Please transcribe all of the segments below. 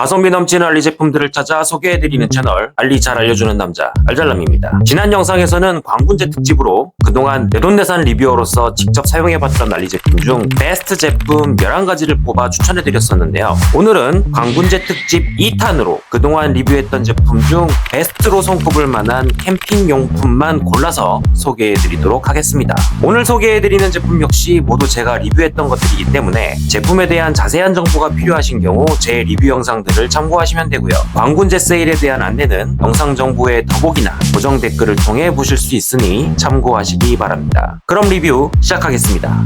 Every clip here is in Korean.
가성비 넘치는 알리 제품들을 찾아 소개해드리는 채널 알리 잘 알려주는 남자 알잘남입니다. 지난 영상에서는 광군제 특집으로 그동안 내돈내산 리뷰어로서 직접 사용해봤던 알리 제품 중 베스트 제품 11가지를 뽑아 추천해드렸었는데요. 오늘은 광군제 특집 2탄으로 그동안 리뷰했던 제품 중 베스트로 손꼽을 만한 캠핑용품만 골라서 소개해드리도록 하겠습니다. 오늘 소개해드리는 제품 역시 모두 제가 리뷰했던 것들이기 때문에 제품에 대한 자세한 정보가 필요하신 경우 제 리뷰 영상들 을 참고하시면 되고요. 광군제 세일에 대한 안내는 영상 정보의 더보기나 고정 댓글을 통해 보실 수 있으니 참고하시기 바랍니다. 그럼 리뷰 시작하겠습니다.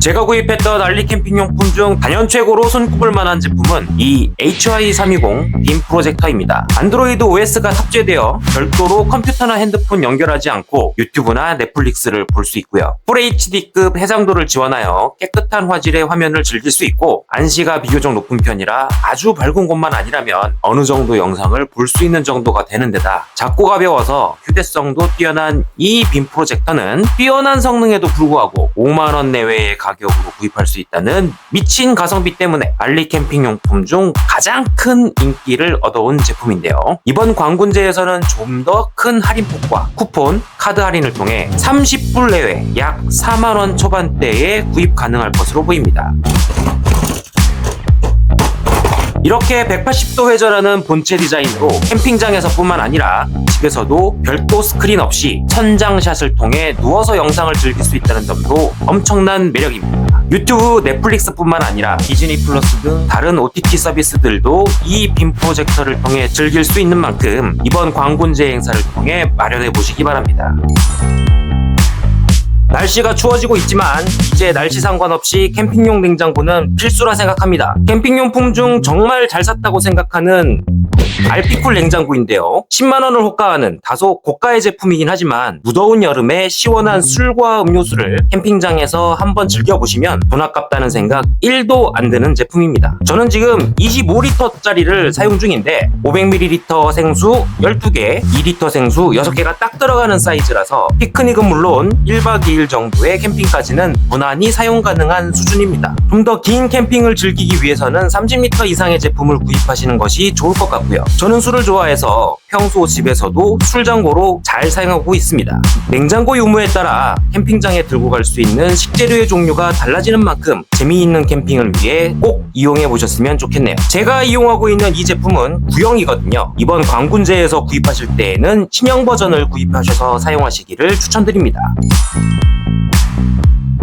제가 구입했던 알리 캠핑용품 중 단연 최고로 손꼽을 만한 제품은 이 HY320 빔 프로젝터입니다. 안드로이드 OS가 탑재되어 별도로 컴퓨터나 핸드폰 연결하지 않고 유튜브나 넷플릭스를 볼 수 있고요. FHD급 해상도를 지원하여 깨끗한 화질의 화면을 즐길 수 있고 안시가 비교적 높은 편이라 아주 밝은 곳만 아니라면 어느 정도 영상을 볼 수 있는 정도가 되는 데다 작고 가벼워서 휴대성도 뛰어난 이 빔 프로젝터는 뛰어난 성능에도 불구하고 5만원 내외의 가 격으로 구입할 수 있다는 미친 가성비 때문에 알리 캠핑 용품 중 가장 큰 인기를 얻어온 제품인데요. 이번 광군제에서는 좀 더 큰 할인폭과 쿠폰, 카드 할인을 통해 30불 내외 약 4만원 초반대에 구입 가능할 것으로 보입니다. 이렇게 180도 회전하는 본체 디자인으로 캠핑장에서뿐만 아니라 집에서도 별도 스크린 없이 천장샷을 통해 누워서 영상을 즐길 수 있다는 점도 엄청난 매력입니다. 유튜브, 넷플릭스뿐만 아니라 디즈니 플러스 등 다른 OTT 서비스들도 이 빔 프로젝터를 통해 즐길 수 있는 만큼 이번 광군제 행사를 통해 마련해 보시기 바랍니다. 날씨가 추워지고 있지만 이제 날씨 상관없이 캠핑용 냉장고는 필수라 생각합니다. 캠핑용품 중 정말 잘 샀다고 생각하는 알피쿨 냉장고인데요. 10만 원을 호가하는 다소 고가의 제품이긴 하지만 무더운 여름에 시원한 술과 음료수를 캠핑장에서 한번 즐겨보시면 돈 아깝다는 생각 1도 안 드는 제품입니다. 저는 지금 25리터짜리를 사용 중인데 500ml 생수 12개, 2리터 생수 6개가 딱 들어가는 사이즈라서 피크닉은 물론 1박 2일 정도의 캠핑까지는 무난히 사용 가능한 수준입니다. 좀 더 긴 캠핑을 즐기기 위해서는 30리터 이상의 제품을 구입하시는 것이 좋을 것 같고요. 저는 술을 좋아해서 평소 집에서도 술장고로 잘 사용하고 있습니다. 냉장고 유무에 따라 캠핑장에 들고 갈 수 있는 식재료의 종류가 달라지는 만큼 재미있는 캠핑을 위해 꼭 이용해 보셨으면 좋겠네요. 제가 이용하고 있는 이 제품은 구형이거든요. 이번 광군제에서 구입하실 때에는 신형 버전을 구입하셔서 사용하시기를 추천드립니다.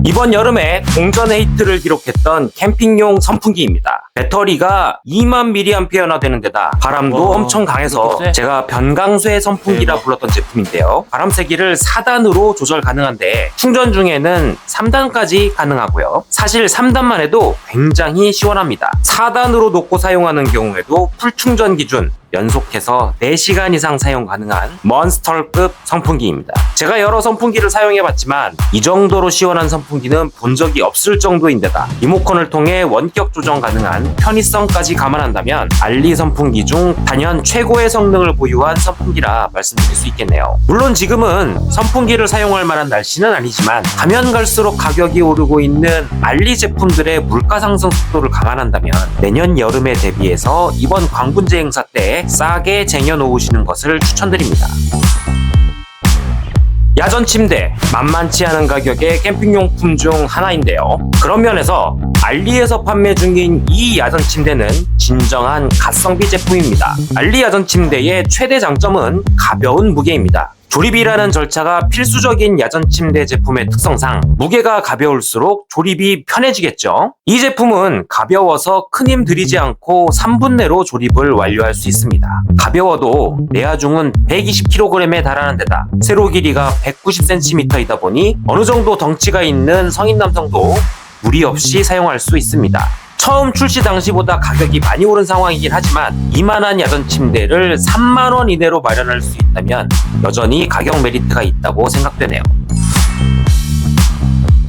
이번 여름에 동전 헤이트를 기록했던 캠핑용 선풍기입니다. 배터리가 2만 mAh나 되는 데다 바람도 와, 엄청 강해서 세. 제가 변강쇠 선풍기라 대박. 불렀던 제품인데요. 바람 세기를 4단으로 조절 가능한데 충전 중에는 3단까지 가능하고요. 사실 3단만 해도 굉장히 시원합니다. 4단으로 놓고 사용하는 경우에도 풀 충전 기준 연속해서 4시간 이상 사용 가능한 몬스터급 선풍기입니다. 제가 여러 선풍기를 사용해 봤지만 이 정도로 시원한 선풍기는 본 적이 없을 정도인데다 리모컨을 통해 원격 조정 가능한 편의성까지 감안한다면 알리 선풍기 중 단연 최고의 성능을 보유한 선풍기라 말씀드릴 수 있겠네요. 물론 지금은 선풍기를 사용할 만한 날씨는 아니지만 가면 갈수록 가격이 오르고 있는 알리 제품들의 물가 상승 속도를 감안한다면 내년 여름에 대비해서 이번 광군제 행사 때 싸게 쟁여놓으시는 것을 추천드립니다. 야전 침대 만만치 않은 가격의 캠핑용품 중 하나인데요. 그런 면에서 알리에서 판매 중인 이 야전 침대는 진정한 가성비 제품입니다. 알리 야전 침대의 최대 장점은 가벼운 무게입니다. 조립이라는 절차가 필수적인 야전 침대 제품의 특성상 무게가 가벼울수록 조립이 편해지겠죠. 이 제품은 가벼워서 큰 힘 들이지 않고 3분 내로 조립을 완료할 수 있습니다. 가벼워도 내하중은 120kg에 달하는 데다 세로 길이가 190cm이다 보니 어느 정도 덩치가 있는 성인 남성도 무리 없이 사용할 수 있습니다. 처음 출시 당시보다 가격이 많이 오른 상황이긴 하지만 이만한 야전 침대를 3만원 이내로 마련할 수 있다면 여전히 가격 메리트가 있다고 생각되네요.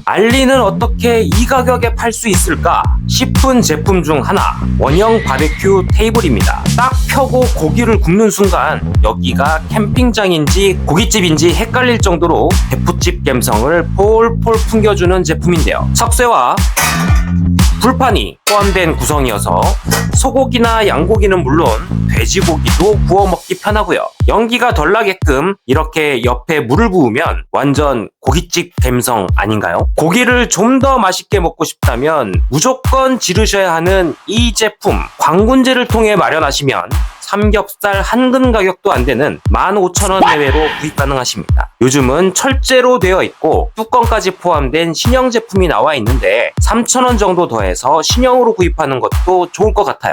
알리는 어떻게 이 가격에 팔 수 있을까 싶은 제품 중 하나 원형 바베큐 테이블입니다. 딱 펴고 고기를 굽는 순간 여기가 캠핑장인지 고깃집인지 헷갈릴 정도로 대푸집 감성을 폴폴 풍겨주는 제품인데요. 석쇠와 불판이 포함된 구성이어서 소고기나 양고기는 물론 돼지고기도 구워 먹기 편하고요. 연기가 덜 나게끔 이렇게 옆에 물을 부으면 완전 고깃집 감성 아닌가요? 고기를 좀 더 맛있게 먹고 싶다면 무조건 지르셔야 하는 이 제품 광군제를 통해 마련하시면 삼겹살 한 근 가격도 안 되는 15,000원 내외로 구입 가능하십니다. 요즘은 철제로 되어 있고 뚜껑까지 포함된 신형 제품이 나와 있는데 3,000원 정도 더해서 신형으로 구입하는 것도 좋을 것 같아요.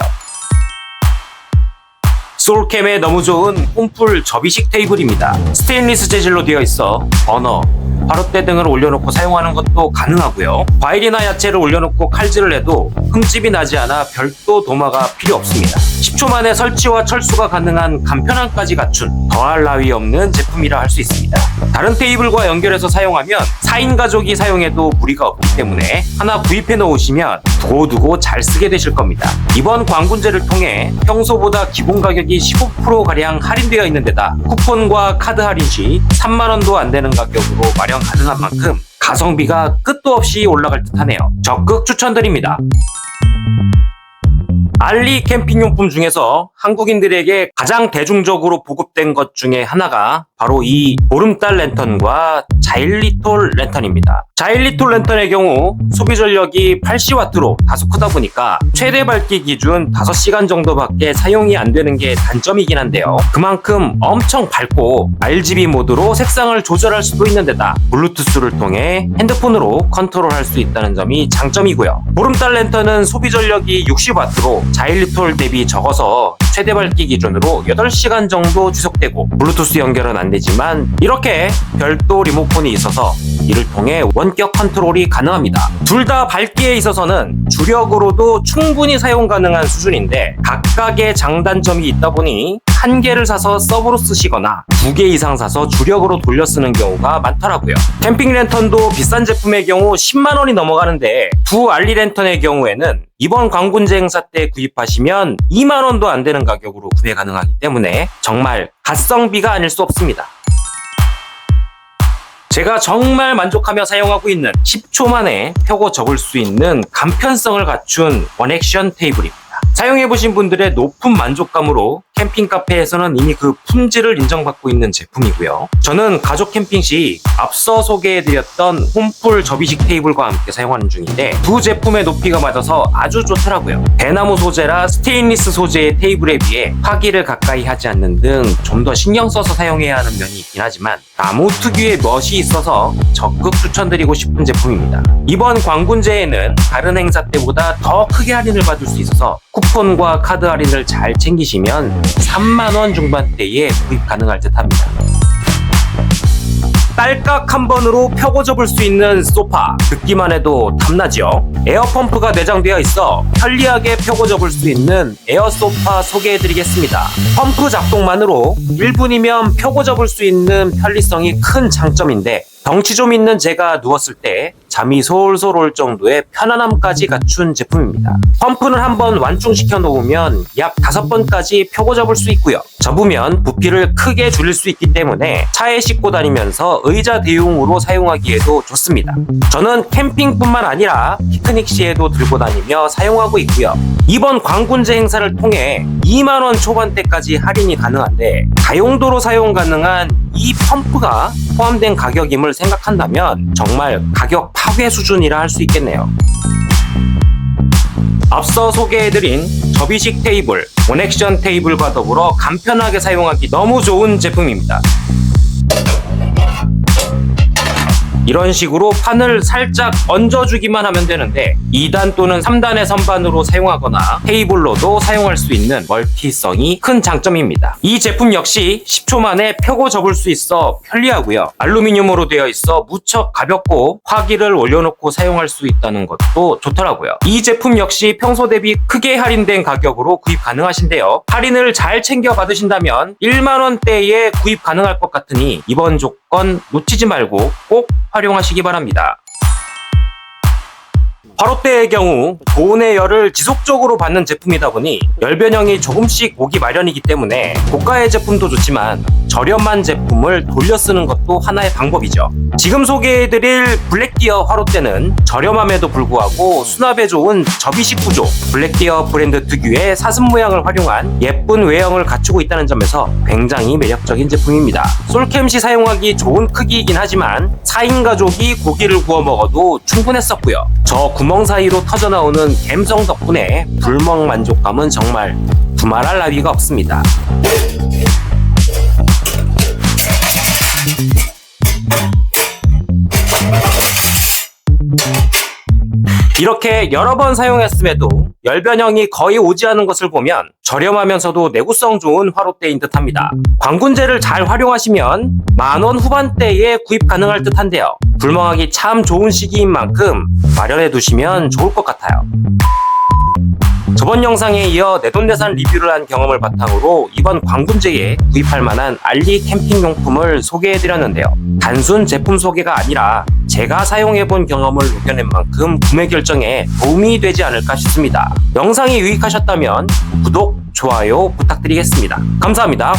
솔캠에 너무 좋은 홈풀 접이식 테이블입니다. 스테인리스 재질로 되어 있어 버너, 화롯대 등을 올려놓고 사용하는 것도 가능하고요. 과일이나 야채를 올려놓고 칼질을 해도 흠집이 나지 않아 별도 도마가 필요 없습니다. 10초 만에 설치와 철수가 가능한 간편함까지 갖춘 더할 나위 없는 제품이라 할 수 있습니다. 다른 테이블과 연결해서 사용하면 4인 가족이 사용해도 무리가 없기 때문에 하나 구입해 놓으시면 두고두고 잘 쓰게 되실 겁니다. 이번 광군제를 통해 평소보다 기본 가격이 15%가량 할인되어 있는 데다 쿠폰과 카드 할인 시 3만원도 안 되는 가격으로 마련 가능한 만큼 가성비가 끝도 없이 올라갈 듯 하네요. 적극 추천드립니다. 알리 캠핑용품 중에서 한국인들에게 가장 대중적으로 보급된 것 중에 하나가 바로 이 보름달 랜턴과 자일리톨 랜턴입니다. 자일리톨 랜턴의 경우 소비 전력이 8C와트로 다소 크다 보니까 최대 밝기 기준 5시간 정도밖에 사용이 안 되는 게 단점이긴 한데요. 그만큼 엄청 밝고 RGB 모드로 색상을 조절할 수도 있는 데다 블루투스를 통해 핸드폰으로 컨트롤할 수 있다는 점이 장점이고요. 보름달 랜턴은 소비 전력이 60W로 자일리톨 대비 적어서 최대 밝기 기준으로 8시간 정도 지속되고 블루투스 연결은 안 되지만 이렇게 별도 리모컨이 있어서 이를 통해 원격 컨트롤이 가능합니다. 둘 다 밝기에 있어서는 주력으로도 충분히 사용 가능한 수준인데 각각의 장단점이 있다 보니 한 개를 사서 서브로 쓰시거나 두 개 이상 사서 주력으로 돌려 쓰는 경우가 많더라고요. 캠핑 랜턴도 비싼 제품의 경우 10만 원이 넘어가는데 두 알리 랜턴의 경우에는 이번 광군제 행사 때 구입하시면 2만 원도 안 되는 가격으로 구매 가능하기 때문에 정말 가성비가 아닐 수 없습니다. 제가 정말 만족하며 사용하고 있는 10초 만에 펴고 접을 수 있는 간편성을 갖춘 원액션 테이블입니다. 사용해보신 분들의 높은 만족감으로 캠핑 카페에서는 이미 그 품질을 인정받고 있는 제품이고요. 저는 가족 캠핑 시 앞서 소개해드렸던 홈풀 접이식 테이블과 함께 사용하는 중인데 두 제품의 높이가 맞아서 아주 좋더라고요. 대나무 소재라 스테인리스 소재의 테이블에 비해 화기를 가까이 하지 않는 등 좀 더 신경 써서 사용해야 하는 면이 있긴 하지만 나무 특유의 멋이 있어서 적극 추천드리고 싶은 제품입니다. 이번 광군제에는 다른 행사 때보다 더 크게 할인을 받을 수 있어서 쿠폰과 카드 할인을 잘 챙기시면 3만원 중반대에 구입 가능할 듯 합니다. 딸깍 한 번으로 펴고 접을 수 있는 소파. 듣기만 해도 탐나죠? 에어펌프가 내장되어 있어 편리하게 펴고 접을 수 있는 에어소파 소개해드리겠습니다. 펌프 작동만으로 1분이면 펴고 접을 수 있는 편리성이 큰 장점인데 덩치 좀 있는 제가 누웠을 때 잠이 솔솔 올 정도의 편안함까지 갖춘 제품입니다. 펌프는 한번 완충시켜 놓으면 약 다섯 번까지 펴고 접을 수 있고요. 접으면 부피를 크게 줄일 수 있기 때문에 차에 싣고 다니면서 의자 대용으로 사용하기에도 좋습니다. 저는 캠핑뿐만 아니라 피크닉 시에도 들고 다니며 사용하고 있고요. 이번 광군제 행사를 통해 2만원 초반대까지 할인이 가능한데 다용도로 사용 가능한 이 펌프가 포함된 가격임을 생각한다면 정말 가격 파괴 수준이라 할 수 있겠네요. 앞서 소개해드린 접이식 테이블, 원액션 테이블과 더불어 간편하게 사용하기 너무 좋은 제품입니다. 이런 식으로 판을 살짝 얹어주기만 하면 되는데 2단 또는 3단의 선반으로 사용하거나 테이블로도 사용할 수 있는 멀티성이 큰 장점입니다. 이 제품 역시 10초 만에 펴고 접을 수 있어 편리하고요. 알루미늄으로 되어 있어 무척 가볍고 화기를 올려놓고 사용할 수 있다는 것도 좋더라고요. 이 제품 역시 평소 대비 크게 할인된 가격으로 구입 가능하신데요. 할인을 잘 챙겨 받으신다면 1만원대에 구입 가능할 것 같으니 이번 조건 놓치지 말고 꼭 활용하시기 바랍니다. 화롯대의 경우 고온의 열을 지속적으로 받는 제품이다 보니 열 변형이 조금씩 오기 마련이기 때문에 고가의 제품도 좋지만 저렴한 제품을 돌려 쓰는 것도 하나의 방법이죠. 지금 소개해드릴 블랙디어 화롯대는 저렴함에도 불구하고 수납에 좋은 접이식 구조, 블랙디어 브랜드 특유의 사슴 모양을 활용한 예쁜 외형을 갖추고 있다는 점에서 굉장히 매력적인 제품입니다. 솔캠 시 사용하기 좋은 크기이긴 하지만 4인 가족이 고기를 구워 먹어도 충분했었고요. 저 구멍 사이로 터져나오는 갬성 덕분에 불멍 만족감은 정말 두말할 나위가 없습니다. 이렇게 여러 번 사용했음에도 열변형이 거의 오지 않은 것을 보면 저렴하면서도 내구성 좋은 화롯대인 듯합니다. 광군제를 잘 활용하시면 만원 후반대에 구입 가능할 듯한데요. 불멍하기 참 좋은 시기인 만큼 마련해 두시면 좋을 것 같아요. 저번 영상에 이어 내돈내산 리뷰를 한 경험을 바탕으로 이번 광군제에 구입할 만한 알리 캠핑 용품을 소개해드렸는데요. 단순 제품 소개가 아니라 제가 사용해본 경험을 녹여낸 만큼 구매 결정에 도움이 되지 않을까 싶습니다. 영상이 유익하셨다면 구독, 좋아요 부탁드리겠습니다. 감사합니다.